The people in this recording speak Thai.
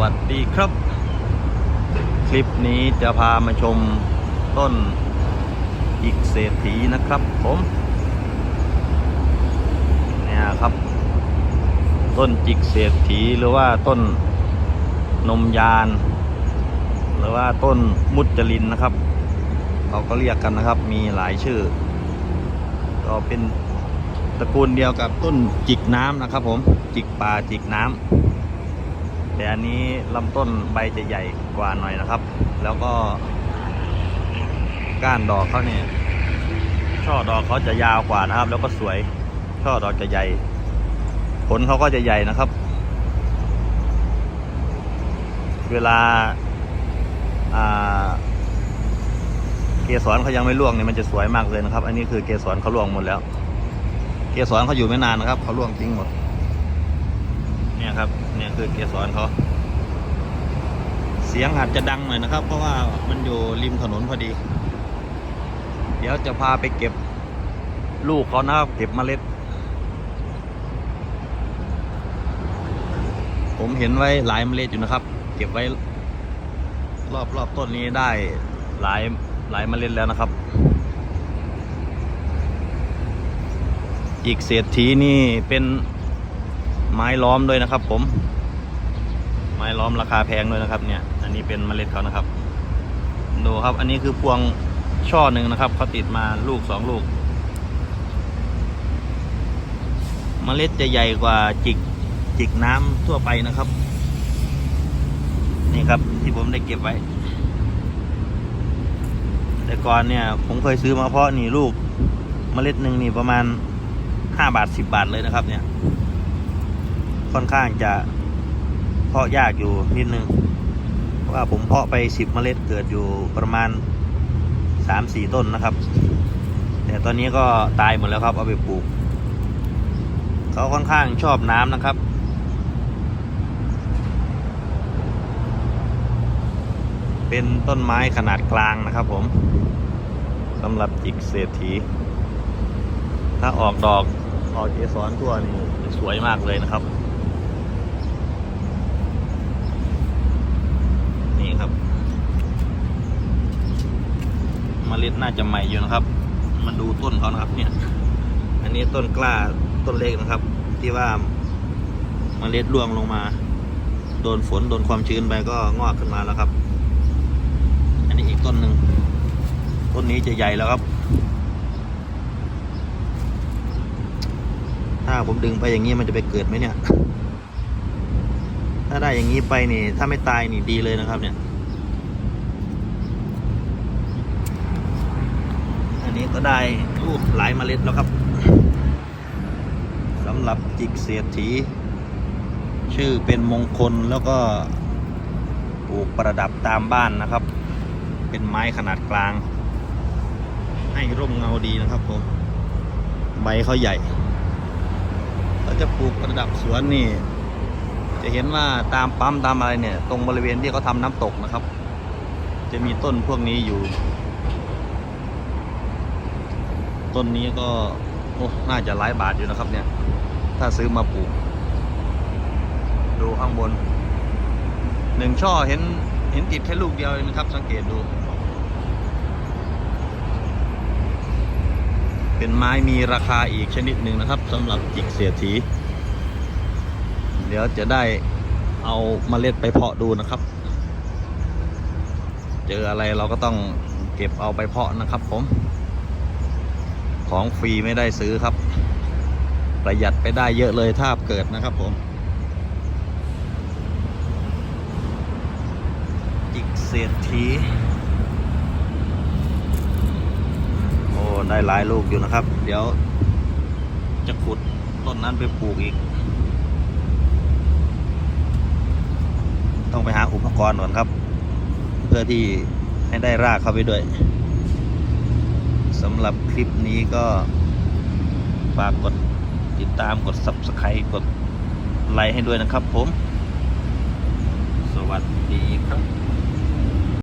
วัสดีครับ คลิปนี้จะพามาชมต้นอิกเศรษฐีนะครับผมเนี่ยครับ ต้นจิกเศรษฐีหรือว่าต้นนมยาน หรือว่าต้นมุจลินนะครับเขาก็เรียกกันนะครับ มีหลายชื่อ ก็เป็นตระกูลเดียวกับต้นจิกน้ำนะครับผมจิกป่าจิกน้ำ แต่อันนี้ลำต้นใบจะใหญ่กว่าหน่อยนะครับ แล้วก็ ก้านดอกเขาเนี่ยช่อดอกเขาจะยาวกว่านะครับ แล้วก็สวย ช่อดอกจะใหญ่ ผลเขาก็จะใหญ่นะครับ เวลาเกสรเขายังไม่ร่วงเนี่ยมันจะสวยมากเลยนะครับ อันนี้คือเกสรเขาร่วงหมดแล้ว เกสรเขาอยู่ไม่นานนะครับเขาร่วงทิ้งหมด เนี่ยครับ เนี่ยคือเกสรเขาเสียงอาจจะดังหน่อยนะครับ เพราะว่ามันอยู่ริมถนนพอดี เดี๋ยวจะพาไปเก็บลูกเขานะครับ เก็บเมล็ด ผมเห็นไว้หลายเมล็ดอยู่นะครับ เก็บไว้ รอบรอบต้นนี้ได้หลายหลายเมล็ดแล้วนะครับ อีกเศรษฐีนี่เป็น ไม้ล้อมด้วยนะครับ ผม ไม้ล้อมราคาแพงด้วยนะครับ เนี่ย อันนี้เป็นเมล็ดเขานะครับ ดูครับ อันนี้คือพวงช่อหนึ่งนะครับเขาติดมาลูกสองลูก เมล็ดจะใหญ่กว่าจิกจิกน้ำทั่วไปนะครับ นี่ครับที่ผมได้เก็บไว้ แต่ก่อนเนี่ย ผมเคยซื้อมาเพาะนี่ลูก เมล็ดหนึ่งนี่ประมาณห้าบาทสิบบาทเลยนะครับ เนี่ย ค่อนข้างจะเพาะยากอยู่นิดนึง เพราะว่าผมเพาะไปสิบเมล็ดเกิดอยู่ประมาณสามสี่ต้นนะครับ แต่ตอนนี้ก็ตายหมดแล้วครับ เอาไปปลูก เขาค่อนข้างชอบน้ำนะครับเป็นต้นไม้ขนาดกลางนะครับผมสำหรับจิกเศรษฐี ถ้าออกดอกออกเกสรทั่วนี่สวยมากเลยนะครับ นี่ครับมเมล็ด น่าจะใหม่อยู่นะครับมาดูต้นเขานะครับ เนี่ย อันนี้ต้นกล้าต้นเล็กนะครับ ที่ว่าเมล็ดร่วงลงมา โดนฝนโดนความชื้นไปก็งอกขึ้นมาแล้วครับ อันนี้อีกต้นหนึ่งต้นนี้จะใหญ่แล้วครับ ถ้าผมดึงไปอย่างนี้มันจะไปเกิดไหมเนี่ย ถ้าได้อย่างนี้ไปนี่ ถ้าไม่ตายนี่ดีเลยนะครับ เนี่ย อันนี้ ก็ได้ลูกหลายเมล็ดแล้วครับสำหรับจิกเศรษฐี ชื่อเป็นมงคลแล้วก็ปลูกประดับตามบ้านนะครับ เป็นไม้ขนาดกลาง ให้ร่มเงาดีนะครับผมใบเขาใหญ่เราจะปลูกประดับสวนนี่ จะเห็นว่าตามปั๊มตามอะไรเนี่ย ตรงบริเวณที่เขาทำน้ำตกนะครับ จะมีต้นพวกนี้อยู่ ต้นนี้ก็โอ้น่าจะหลายบาทอยู่นะครับเนี่ย ถ้าซื้อมาปลูก ดูข้างบนหนึ่งช่อเห็นเห็นติดแค่ลูกเดียวเองนะครับ สังเกตดู เป็นไม้มีราคาอีกชนิดหนึ่งนะครับสำหรับจิกเสียทีเดี๋ยวจะได้เอาเมล็ดไปเพาะดูนะครับ เจออะไรเราก็ต้องเก็บเอาไปเพาะนะครับผม ของฟรีไม่ได้ซื้อครับ ประหยัดไปได้เยอะเลยถ้าเกิดนะครับผม จิกเศรษฐีโอ้ ได้หลายลูกอยู่นะครับ เดี๋ยวจะขุดต้นนั้นไปปลูกอีก ต้องไปหาอุปกรณ์ก่อนครับ เพื่อที่ให้ได้รากเข้าไปด้วย สำหรับคลิปนี้ก็ฝากกดติดตามกด Subscribe กดไลค์ให้ด้วยนะครับผม สวัสดีครับ